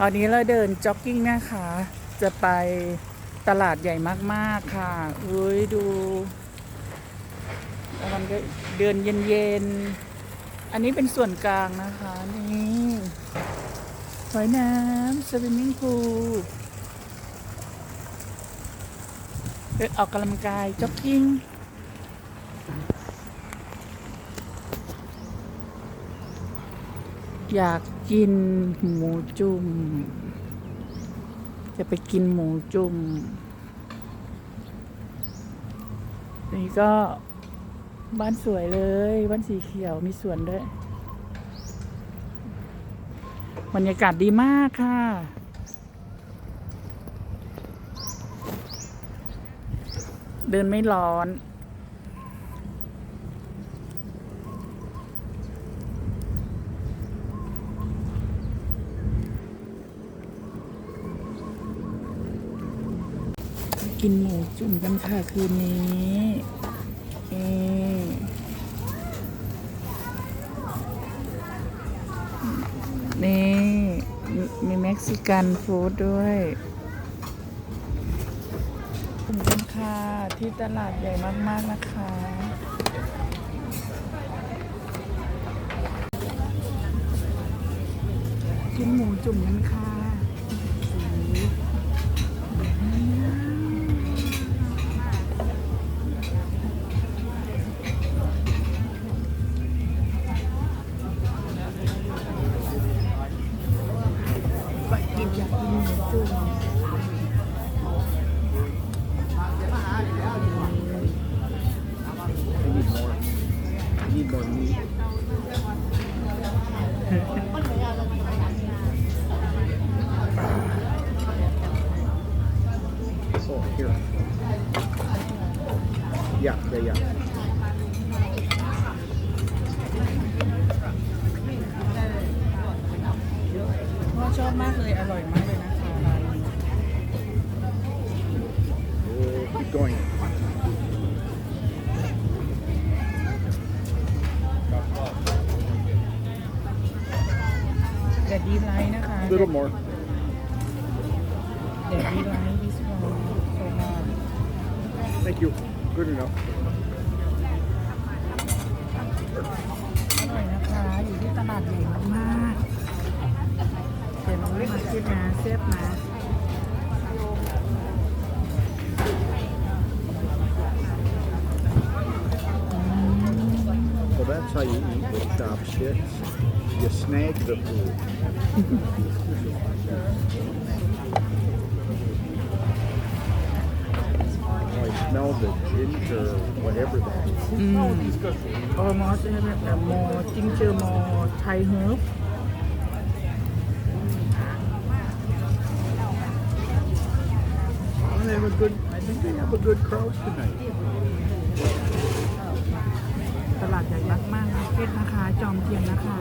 ตอนนี้เราเดินจ็อกกิ้งนะคะ จะไปตลาดใหญ่มากๆค่ะอุ้ยดูมันก็เดินเย็นๆ อันนี้เป็นส่วนกลางนะคะ นี่สวยน้ำสวิมมิ่งพูลเดินออกกำลังกายจ็อกกิ้ง อยากกินหมูจุ่ม จะไปกินหมูจุ่ม นี่ก็บ้านสวยเลย บ้านสีเขียวมีสวนด้วย บรรยากาศดีมากค่ะ เดินไม่ร้อน กินหมูจุ่มกันค่ะคืนนี้เอนี่มีมีเม็กซิกันฟู้ดด้วยขอบคุณค่ะที่ตลาดใหญ่มากๆนะคะกินหมูจุ่มกันค่ะ Yeah, yeah, yeah. ชอบมากเลย อร่อยมากเลยนะคะ keep going. ดดดีไลท์นะคะ A little more. แดดดีไลท์ดิสโก้สวยงาม Thank you. Good enough. อร่อยนะคะ อยู่ที่ตลาดใหญ่มากๆแต่น้องไม่มาคิดนะเซฟนะ how you eat with chopsticks. You snag the food. oh, I smell the ginger, whatever that is. อืมออมอสใช่ไหมแต่มอจิ้งเจอมอไทยเฮิร์บ Oh, they have a good. I think they have a good crowd tonight. ตลาดใหญ่มากๆมาร์เพชรนะคะ จอมเทียนนะคะ